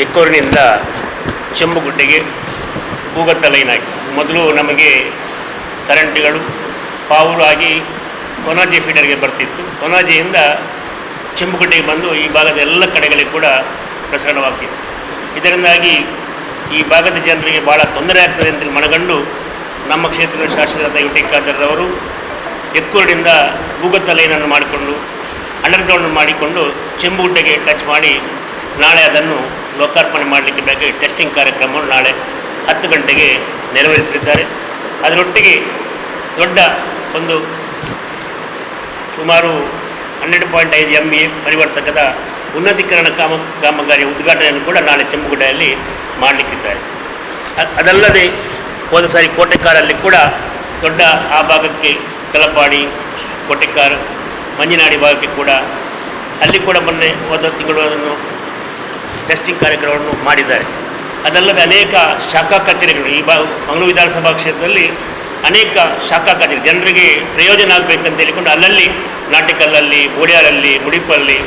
ಎಕ್ಕೂರಿನಿಂದ ಚೆಂಬುಗುಡ್ಡೆಗೆ ಭೂಗತ ಲೈನ್ ಆಗಿ. ಮೊದಲು ನಮಗೆ ಕರೆಂಟ್ಗಳು ಪಾವೂರು ಆಗಿ ಕೊನಾಜಿ ಫೀಡರ್ಗೆ ಬರ್ತಿತ್ತು. ಕೊನಾಜಿಯಿಂದ ಚೆಂಬುಗುಡ್ಡೆಗೆ ಬಂದು ಈ ಭಾಗದ ಎಲ್ಲ ಕಡೆಗಳಿಗೆ ಕೂಡ ಪ್ರಸರಣವಾಗ್ತಿತ್ತು. ಇದರಿಂದಾಗಿ ಈ ಭಾಗದ ಜನರಿಗೆ ಭಾಳ ತೊಂದರೆ ಆಗ್ತದೆ ಅಂತೇಳಿ ಮನಗಂಡು ನಮ್ಮ ಕ್ಷೇತ್ರದ ಶಾಸಕರಾದ ಯು ಟಿ ಖಾದರ್ರವರು ಎಕ್ಕೂರಿನಿಂದ ಭೂಗತ ಲೈನನ್ನು ಮಾಡಿಕೊಂಡು ಅಂಡರ್ಗ್ರೌಂಡ್ ಮಾಡಿಕೊಂಡು ಚೆಂಬುಗುಡ್ಡೆಗೆ ಟಚ್ ಮಾಡಿ ನಾಳೆ ಅದನ್ನು ಲೋಕಾರ್ಪಣೆ ಮಾಡಲಿಕ್ಕೆ ಬೇಕಾಗಿ ಟೆಸ್ಟಿಂಗ್ ಕಾರ್ಯಕ್ರಮವನ್ನು ನಾಳೆ ಹತ್ತು ಗಂಟೆಗೆ ನೆರವೇರಿಸಲಿದ್ದಾರೆ. ಅದರೊಟ್ಟಿಗೆ ದೊಡ್ಡ ಒಂದು ಸುಮಾರು ಹನ್ನೆರಡು ಪಾಯಿಂಟ್ ಐದು ಎಂ ಎ ಪರಿವರ್ತಕದ ಉನ್ನತೀಕರಣ ಕಾಮ, ಕಾಮಗಾರಿಯ ಉದ್ಘಾಟನೆಯನ್ನು ಕೂಡ ನಾಳೆ ಚೆಂಬುಗುಡ್ಡೆಯಲ್ಲಿ ಮಾಡಲಿಕ್ಕಿದ್ದಾರೆ. ಅದಲ್ಲದೆ ಹೋದ ಸಾರಿ ಕೋಟೆಕಾರಲ್ಲಿ ಕೂಡ ದೊಡ್ಡ ಆ ಭಾಗಕ್ಕೆ ತಲಪಾಡಿ, ಕೋಟೆಕಾರ್, ಮಂಜಿನಾಡಿ ಭಾಗಕ್ಕೆ ಕೂಡ, ಅಲ್ಲಿ ಕೂಡ ಮೊನ್ನೆ ಹೋದ ತಿಂಗಳು ಅದನ್ನು ಟೆಸ್ಟಿಂಗ್ ಕಾರ್ಯಕ್ರಮವನ್ನು ಮಾಡಿದ್ದಾರೆ. ಅದಲ್ಲದೆ ಅನೇಕ ಶಾಖಾ ಕಚೇರಿಗಳು, ಈ ಬಾ ಮಂಗಳೂರು ವಿಧಾನಸಭಾ ಕ್ಷೇತ್ರದಲ್ಲಿ ಅನೇಕ ಶಾಖಾ ಕಚೇರಿ, ಜನರಿಗೆ ಪ್ರಯೋಜನ ಆಗಬೇಕಂತ ಹೇಳಿಕೊಂಡು ಅಲ್ಲಲ್ಲಿ ನಾಟಿಕಲ್ಲಲ್ಲಿ ಬೋಡಿಯಾರಲ್ಲಿ ಮುಡಿಪಲ್ಲಿ,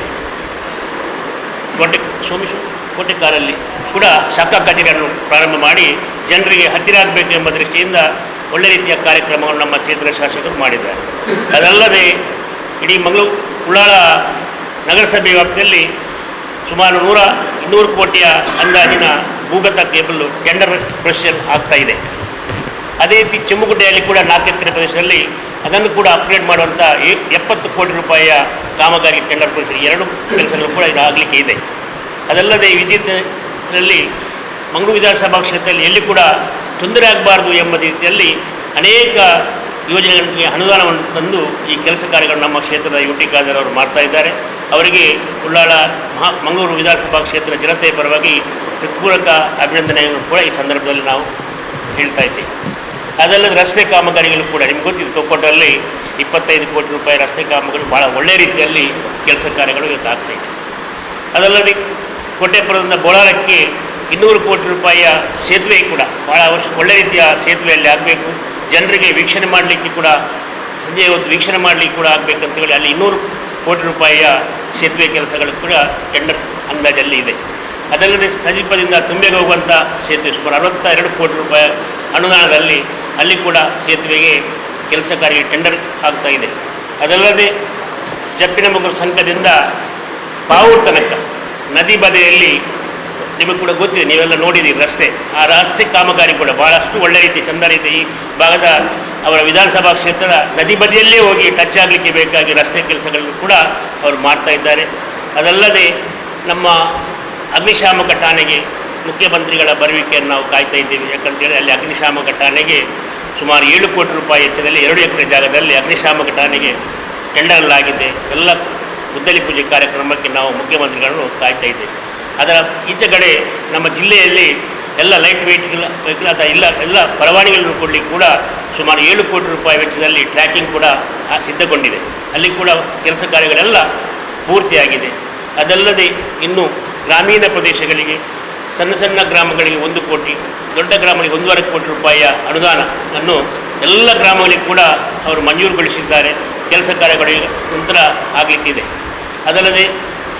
ಕೋಟೆ, ಸೋಮೇಶ್ವರ ಕೋಟೆಕಾರಲ್ಲಿ ಕೂಡ ಶಾಖಾ ಕಚೇರಿಯನ್ನು ಪ್ರಾರಂಭ ಮಾಡಿ ಜನರಿಗೆ ಹತ್ತಿರ ಆಗಬೇಕು ಎಂಬ ದೃಷ್ಟಿಯಿಂದ ಒಳ್ಳೆ ರೀತಿಯ ಕಾರ್ಯಕ್ರಮವನ್ನು ನಮ್ಮ ಕ್ಷೇತ್ರ ಶಾಸಕರು ಮಾಡಿದ್ದಾರೆ. ಅದಲ್ಲದೆ ಇಡೀ ಮಂಗಳೂರು ಉಳ್ಳಾಳ ನಗರಸಭೆ ವ್ಯಾಪ್ತಿಯಲ್ಲಿ ಸುಮಾರು ನೂರ ಇನ್ನೂರು ಕೋಟಿಯ ಅಂದಾಜಿನ ಭೂಗತ ಕೇಬಲ್ ಟೆಂಡರ್ ಪ್ರೊಸೆಷನ್ ಆಗ್ತಾ ಇದೆ. ಅದೇ ರೀತಿ ಚಿಮ್ಮಗುಡ್ಡೆಯಲ್ಲಿ ಕೂಡ ನಾಲ್ಕು ಎಕರೆ ಪ್ರದೇಶದಲ್ಲಿ ಅದನ್ನು ಕೂಡ ಅಪ್ಗ್ರೇಡ್ ಮಾಡುವಂಥ ಎಪ್ಪತ್ತು ಕೋಟಿ ರೂಪಾಯಿಯ ಕಾಮಗಾರಿ ಟೆಂಡರ್ ಪ್ರೊಸೆಷನ್ ಎರಡು ಕೆಲಸಗಳು ಕೂಡ ಆಗಲಿಕ್ಕೆ ಇದೆ. ಅದಲ್ಲದೆ ವಿದ್ಯುತ್ನಲ್ಲಿ ಮಂಗಳೂರು ವಿಧಾನಸಭಾ ಕ್ಷೇತ್ರದಲ್ಲಿ ಎಲ್ಲಿ ಕೂಡ ತೊಂದರೆ ಆಗಬಾರ್ದು ಎಂಬ ರೀತಿಯಲ್ಲಿ ಅನೇಕ ಯೋಜನೆಗಳಿಗೆ ಅನುದಾನವನ್ನು ತಂದು ಈ ಕೆಲಸ ಕಾರ್ಯಗಳು ನಮ್ಮ ಕ್ಷೇತ್ರದ ಯು ಟಿ ಖಾದರ್ ಅವರು ಮಾಡ್ತಾ ಇದ್ದಾರೆ. ಅವರಿಗೆ ಉಳ್ಳಾಳ ಮಹಾ ಮಂಗಳೂರು ವಿಧಾನಸಭಾ ಕ್ಷೇತ್ರ ಜನತೆಯ ಪರವಾಗಿ ಹೃತ್ಪೂರ್ವಕ ಅಭಿನಂದನೆಯನ್ನು ಕೂಡ ಈ ಸಂದರ್ಭದಲ್ಲಿ ನಾವು ಹೇಳ್ತಾ ಇದ್ದೀವಿ. ಅದಲ್ಲದೆ ರಸ್ತೆ ಕಾಮಗಾರಿಗಳು ಕೂಡ ನಿಮ್ಗೆ ಗೊತ್ತಿದೆ, ತೊಕ್ಕೊಟ್ಟಲ್ಲಿ ಇಪ್ಪತ್ತೈದು ಕೋಟಿ ರೂಪಾಯಿ ರಸ್ತೆ ಕಾಮಗಾರಿ ಭಾಳ ಒಳ್ಳೆಯ ರೀತಿಯಲ್ಲಿ ಕೆಲಸ ಕಾರ್ಯಗಳು ಇವತ್ತು ಆಗ್ತಾ ಇದೆ ಅದಲ್ಲದೆ ಕೋಟೆಪುರದಿಂದ ಬೋಳಾರಕ್ಕೆ ಇನ್ನೂರು ಕೋಟಿ ರೂಪಾಯಿಯ ಸೇತುವೆ ಕೂಡ ಭಾಳ ವರ್ಷ ಒಳ್ಳೆ ರೀತಿಯ ಸೇತುವೆಯಲ್ಲಿ ಆಗಬೇಕು. ಜನರಿಗೆ ವೀಕ್ಷಣೆ ಮಾಡಲಿಕ್ಕೆ ಕೂಡ ಸಂಜೆ ಹೊತ್ತು ವೀಕ್ಷಣೆ ಮಾಡಲಿಕ್ಕೆ ಕೂಡ ಆಗಬೇಕಂತ ಹೇಳಿ ಅಲ್ಲಿ ಇನ್ನೂರು ಕೋಟಿ ರೂಪಾಯಿಯ ಸೇತುವೆ ಕೆಲಸಗಳು ಕೂಡ ಟೆಂಡರ್ ಅಂದಾಜಲ್ಲಿ ಇದೆ. ಅದಲ್ಲದೆ ಸಜಿಪದಿಂದ ತುಂಬೆಗೆ ಹೋಗುವಂಥ ಸೇತುವೆ ಸುಮಾರು ಅರವತ್ತ ಎರಡು ಕೋಟಿ ರೂಪಾಯಿ ಅನುದಾನದಲ್ಲಿ ಅಲ್ಲಿ ಕೂಡ ಸೇತುವೆಗೆ ಕೆಲಸ ಕಾರ್ಯ ಟೆಂಡರ್ ಆಗ್ತಾ ಇದೆ. ಅದಲ್ಲದೆ ಜಪ್ಪಿನ ಮಗರು ಸಂಘದಿಂದ ಪಾವೂರು ತನಕ ನದಿ ಬದಿಯಲ್ಲಿ ನಿಮಗೆ ಕೂಡ ಗೊತ್ತಿದೆ, ನೀವೆಲ್ಲ ನೋಡಿದ್ದೀರಿ ರಸ್ತೆ. ಆ ರಸ್ತೆ ಕಾಮಗಾರಿ ಕೂಡ ಭಾಳಷ್ಟು ಒಳ್ಳೆ ರೀತಿ ಚಂದ ರೀತಿ ಈ ಭಾಗದ ಅವರ ವಿಧಾನಸಭಾ ಕ್ಷೇತ್ರದ ನದಿ ಬದಿಯಲ್ಲೇ ಹೋಗಿ ಟಚ್ ಆಗಲಿಕ್ಕೆ ಬೇಕಾಗಿ ರಸ್ತೆ ಕೆಲಸಗಳನ್ನು ಕೂಡ ಅವರು ಮಾಡ್ತಾ ಇದ್ದಾರೆ. ಅದಲ್ಲದೆ ನಮ್ಮ ಅಗ್ನಿಶಾಮಕ ಠಾಣೆಗೆ ಮುಖ್ಯಮಂತ್ರಿಗಳ ಬರುವಿಕೆಯನ್ನು ನಾವು ಕಾಯ್ತಾ ಇದ್ದೀವಿ. ಯಾಕಂತೇಳಿ ಅಲ್ಲಿ ಅಗ್ನಿಶಾಮಕ ಠಾಣೆಗೆ ಸುಮಾರು ಏಳು ಕೋಟಿ ರೂಪಾಯಿ ವೆಚ್ಚದಲ್ಲಿ ಎರಡು ಎಕರೆ ಜಾಗದಲ್ಲಿ ಅಗ್ನಿಶಾಮಕ ಠಾಣೆಗೆ ಟೆಂಡರ್ ಆಗಿದೆ. ಎಲ್ಲ ಗುದ್ದಲಿ ಪೂಜೆ ಕಾರ್ಯಕ್ರಮಕ್ಕೆ ನಾವು ಮುಖ್ಯಮಂತ್ರಿಗಳನ್ನು ಕಾಯ್ತಾ ಇದ್ದೇವೆ. ಅದರ ಈಚೆ ಕಡೆ ನಮ್ಮ ಜಿಲ್ಲೆಯಲ್ಲಿ ಎಲ್ಲ ಲೈಟ್ ವೆಯ್ಟ್ ವೆಹಿಕಲ್ ಅಥವಾ ಇಲ್ಲ, ಎಲ್ಲ ಪರವಾನಗಿಗಳನ್ನು ಕೊಡಲಿಕ್ಕೆ ಕೂಡ ಸುಮಾರು ಏಳು ಕೋಟಿ ರೂಪಾಯಿ ವೆಚ್ಚದಲ್ಲಿ ಟ್ರ್ಯಾಕಿಂಗ್ ಕೂಡ ಸಿದ್ಧಗೊಂಡಿದೆ. ಅಲ್ಲಿ ಕೂಡ ಕೆಲಸ ಕಾರ್ಯಗಳೆಲ್ಲ ಪೂರ್ತಿಯಾಗಿದೆ. ಅದಲ್ಲದೆ ಇನ್ನು ಗ್ರಾಮೀಣ ಪ್ರದೇಶಗಳಿಗೆ, ಸಣ್ಣ ಸಣ್ಣ ಗ್ರಾಮಗಳಿಗೆ ಒಂದು ಕೋಟಿ, ದೊಡ್ಡ ಗ್ರಾಮಗಳಿಗೆ ಒಂದೂವರೆ ಕೋಟಿ ರೂಪಾಯಿಯ ಅನುದಾನ ಅನ್ನು ಎಲ್ಲ ಗ್ರಾಮಗಳಿಗೆ ಕೂಡ ಅವರು ಮಂಜೂರುಗೊಳಿಸಿದ್ದಾರೆ. ಕೆಲಸ ಕಾರ್ಯಗಳಿಗೆ ನಂತರ ಆಗಲಿಕ್ಕಿದೆ. ಅದಲ್ಲದೆ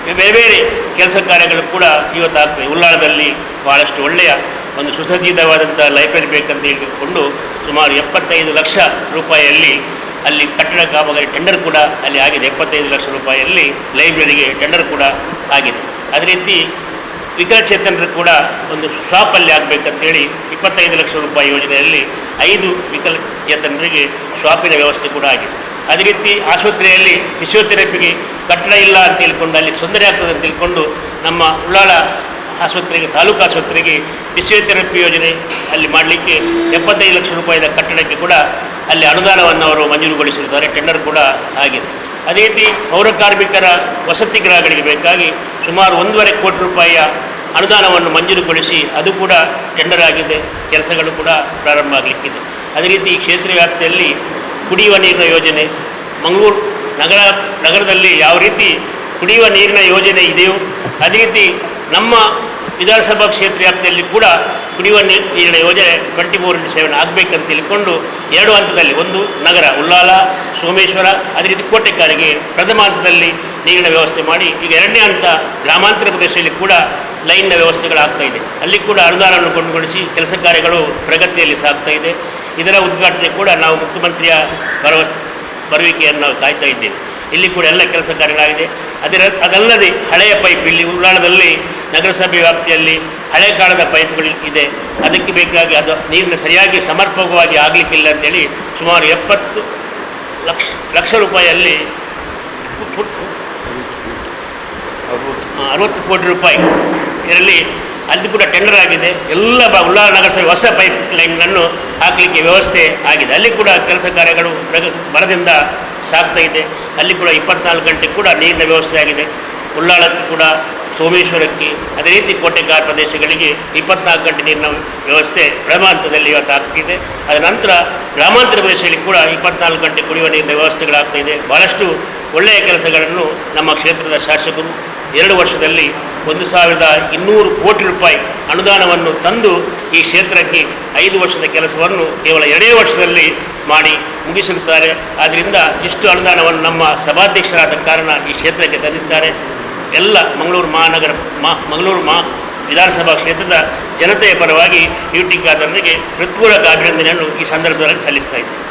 ಬೇರೆ ಬೇರೆ ಕೆಲಸ ಕಾರ್ಯಗಳು ಕೂಡ ಇವತ್ತಾಗ್ತದೆ ಉಳ್ಳಾಳದಲ್ಲಿ ಭಾಳಷ್ಟು ಒಳ್ಳೆಯ ಒಂದು ಸುಸಜ್ಜಿತವಾದಂಥ ಲೈಬ್ರರಿ ಬೇಕಂತ ಹೇಳಿಕೊಂಡು ಸುಮಾರು ಎಪ್ಪತ್ತೈದು ಲಕ್ಷ ರೂಪಾಯಿಯಲ್ಲಿ ಅಲ್ಲಿ ಕಟ್ಟಡ ಕಾಮಗಾರಿ ಟೆಂಡರ್ ಕೂಡ ಅಲ್ಲಿ ಆಗಿದೆ. ಎಪ್ಪತ್ತೈದು ಲಕ್ಷ ರೂಪಾಯಿಯಲ್ಲಿ ಲೈಬ್ರರಿಗೆ ಟೆಂಡರ್ ಕೂಡ ಆಗಿದೆ. ಅದೇ ರೀತಿ ವಿಕಲಚೇತನರು ಕೂಡ ಒಂದು ಶಾಪಲ್ಲಿ ಆಗಬೇಕಂತೇಳಿ ಇಪ್ಪತ್ತೈದು ಲಕ್ಷ ರೂಪಾಯಿ ಯೋಜನೆಯಲ್ಲಿ ಐದು ವಿಕಲಚೇತನರಿಗೆ ಶಾಪಿನ ವ್ಯವಸ್ಥೆ ಕೂಡ ಆಗಿದೆ. ಅದೇ ರೀತಿ ಆಸ್ಪತ್ರೆಯಲ್ಲಿ ಫಿಸಿಯೋಥೆರಪಿಗೆ ಕಟ್ಟಡ ಇಲ್ಲ ಅಂತ ತಿಳ್ಕೊಂಡು, ಅಲ್ಲಿ ತೊಂದರೆ ಆಗ್ತದೆ ಅಂತ ತಿಳ್ಕೊಂಡು ನಮ್ಮ ಉಳ್ಳಾಳ ಆಸ್ಪತ್ರೆಗೆ, ತಾಲೂಕು ಆಸ್ಪತ್ರೆಗೆ ಫಿಸಿಯೋಥೆರಪಿ ಯೋಜನೆ ಅಲ್ಲಿ ಮಾಡಲಿಕ್ಕೆ ಎಪ್ಪತ್ತೈದು ಲಕ್ಷ ರೂಪಾಯಿದ ಕಟ್ಟಡಕ್ಕೆ ಕೂಡ ಅಲ್ಲಿ ಅನುದಾನವನ್ನು ಅವರು ಮಂಜೂರುಗೊಳಿಸಿದ್ದಾರೆ, ಟೆಂಡರ್ ಕೂಡ ಆಗಿದೆ. ಅದೇ ರೀತಿ ಪೌರ ಕಾರ್ಮಿಕರ ವಸತಿ ಗೃಹಗಳಿಗೆ ಬೇಕಾಗಿ ಸುಮಾರು ಒಂದೂವರೆ ಕೋಟಿ ರೂಪಾಯಿಯ ಅನುದಾನವನ್ನು ಮಂಜೂರುಗೊಳಿಸಿ ಅದು ಕೂಡ ಟೆಂಡರ್ ಆಗಿದೆ, ಕೆಲಸಗಳು ಕೂಡ ಪ್ರಾರಂಭ ಆಗಲಿಕ್ಕಿದೆ. ಅದೇ ರೀತಿ ಈ ಕ್ಷೇತ್ರ ವ್ಯಾಪ್ತಿಯಲ್ಲಿ ಕುಡಿಯುವ ನೀರಿನ ಯೋಜನೆ, ಮಂಗಳೂರು ನಗರ, ನಗರದಲ್ಲಿ ಯಾವ ರೀತಿ ಕುಡಿಯುವ ನೀರಿನ ಯೋಜನೆ ಇದೆಯೋ, ಅದೇ ರೀತಿ ನಮ್ಮ ವಿಧಾನಸಭಾ ಕ್ಷೇತ್ರ ವ್ಯಾಪ್ತಿಯಲ್ಲಿ ಕೂಡ ಕುಡಿಯುವ ನೀರಿನ ಯೋಜನೆ ಟ್ವೆಂಟಿ ಫೋರ್ ಇಂಟು ಸೆವೆನ್ ಆಗಬೇಕಂತ ತಿಳ್ಕೊಂಡು ಎರಡು ಹಂತದಲ್ಲಿ, ಒಂದು ನಗರ ಉಲ್ಲಾಲ ಸೋಮೇಶ್ವರ, ಅದೇ ರೀತಿ ಕೋಟೆಕಾರಿಗೆ ಪ್ರಥಮ ಹಂತದಲ್ಲಿ ನೀರಿನ ವ್ಯವಸ್ಥೆ ಮಾಡಿ, ಈಗ ಎರಡನೇ ಹಂತ ಗ್ರಾಮಾಂತರ ಪ್ರದೇಶದಲ್ಲಿ ಕೂಡ ಲೈನ್ನ ವ್ಯವಸ್ಥೆಗಳಾಗ್ತಾ ಇದೆ. ಅಲ್ಲಿ ಕೂಡ ಅನುದಾನವನ್ನು ಕೊಂಡುಗೊಳಿಸಿ ಕೆಲಸ ಕಾರ್ಯಗಳು ಪ್ರಗತಿಯಲ್ಲಿ ಸಾಗ್ತಾ ಇದೆ. ಇದರ ಉದ್ಘಾಟನೆ ಕೂಡ ನಾವು ಮುಖ್ಯಮಂತ್ರಿಯ ಭರವಸೆ ಬರುವಿಕೆಯನ್ನು ನಾವು ಕಾಯ್ತಾ ಇದ್ದೇವೆ. ಇಲ್ಲಿ ಕೂಡ ಎಲ್ಲ ಕೆಲಸ ಕಾರ್ಯಗಳಾಗಿದೆ. ಅದರ ಅದಲ್ಲದೆ ಹಳೆಯ ಪೈಪ್ ಇಲ್ಲಿ ಉಳ್ಳಾಳದಲ್ಲಿ, ನಗರಸಭೆ ವ್ಯಾಪ್ತಿಯಲ್ಲಿ ಹಳೆ ಕಾಲದ ಪೈಪ್ಗಳು ಇದೆ. ಅದಕ್ಕೆ ಬೇಕಾಗಿ ಅದು ನೀರಿನ ಸರಿಯಾಗಿ ಸಮರ್ಪಕವಾಗಿ ಆಗಲಿಕ್ಕಿಲ್ಲ ಅಂತೇಳಿ ಸುಮಾರು ಎಪ್ಪತ್ತು ಲಕ್ಷ ಲಕ್ಷ ರೂಪಾಯಿಯಲ್ಲಿ ಅರವತ್ತು ಕೋಟಿ ರೂಪಾಯಿ ಇದರಲ್ಲಿ ಅಲ್ಲಿ ಕೂಡ ಟೆಂಡರ್ ಆಗಿದೆ. ಎಲ್ಲ ಬ ಉಳ್ಳಾಳ ನಗರಸಭೆ ಹೊಸ ಪೈಪ್ ಲೈನನ್ನು ಹಾಕಲಿಕ್ಕೆ ವ್ಯವಸ್ಥೆ ಆಗಿದೆ. ಅಲ್ಲಿ ಕೂಡ ಕೆಲಸ ಕಾರ್ಯಗಳು ಬರದಿಂದ ಸಾಗ್ತಾ ಇದೆ. ಅಲ್ಲಿ ಕೂಡ ಇಪ್ಪತ್ನಾಲ್ಕು ಗಂಟೆ ಕೂಡ ನೀರಿನ ವ್ಯವಸ್ಥೆ ಆಗಿದೆ. ಉಳ್ಳಾಳಕ್ಕೆ ಕೂಡ ಸೋಮೇಶ್ವರಕ್ಕೆ ಅದೇ ರೀತಿ ಕೋಟೆಕಾರ್ ಪ್ರದೇಶಗಳಿಗೆ ಇಪ್ಪತ್ನಾಲ್ಕು ಗಂಟೆ ನೀರಿನ ವ್ಯವಸ್ಥೆ ಪ್ರಥಮ ಇವತ್ತು ಆಗ್ತಿದೆ. ಅದರ ನಂತರ ಗ್ರಾಮಾಂತರ ಪ್ರದೇಶಗಳಿಗೆ ಕೂಡ ಇಪ್ಪತ್ನಾಲ್ಕು ಗಂಟೆ ಕುಡಿಯುವ ನೀರಿನ ವ್ಯವಸ್ಥೆಗಳಾಗ್ತಾ ಇದೆ. ಭಾಳಷ್ಟು ಒಳ್ಳೆಯ ಕೆಲಸಗಳನ್ನು ನಮ್ಮ ಕ್ಷೇತ್ರದ ಶಾಸಕರು ಎರಡು ವರ್ಷದಲ್ಲಿ ಒಂದು ಸಾವಿರದ ಇನ್ನೂರು ಕೋಟಿ ರೂಪಾಯಿ ಅನುದಾನವನ್ನು ತಂದು ಈ ಕ್ಷೇತ್ರಕ್ಕೆ ಐದು ವರ್ಷದ ಕೆಲಸವನ್ನು ಕೇವಲ ಎರಡೇ ವರ್ಷದಲ್ಲಿ ಮಾಡಿ ಮುಗಿಸಿರುತ್ತಾರೆ. ಆದ್ದರಿಂದ ಇಷ್ಟು ಅನುದಾನವನ್ನು ನಮ್ಮ ಸಭಾಧ್ಯಕ್ಷರಾದ ಕಾರಣ ಈ ಕ್ಷೇತ್ರಕ್ಕೆ ತಂದಿದ್ದಾರೆ. ಎಲ್ಲ ಮಂಗಳೂರು ಮಹಾನಗರ ಮಾ ಮಂಗಳೂರು ಮಹಾ ವಿಧಾನಸಭಾ ಕ್ಷೇತ್ರದ ಜನತೆಯ ಪರವಾಗಿ ಯು ಟಿ ಖಾದರ್ನಿಗೆ ಹೃತ್ಪೂರ್ವಕ ಅಭಿನಂದನೆಯನ್ನು ಈ ಸಂದರ್ಭದಲ್ಲಿ ಸಲ್ಲಿಸ್ತಾ ಇದ್ದೇನೆ.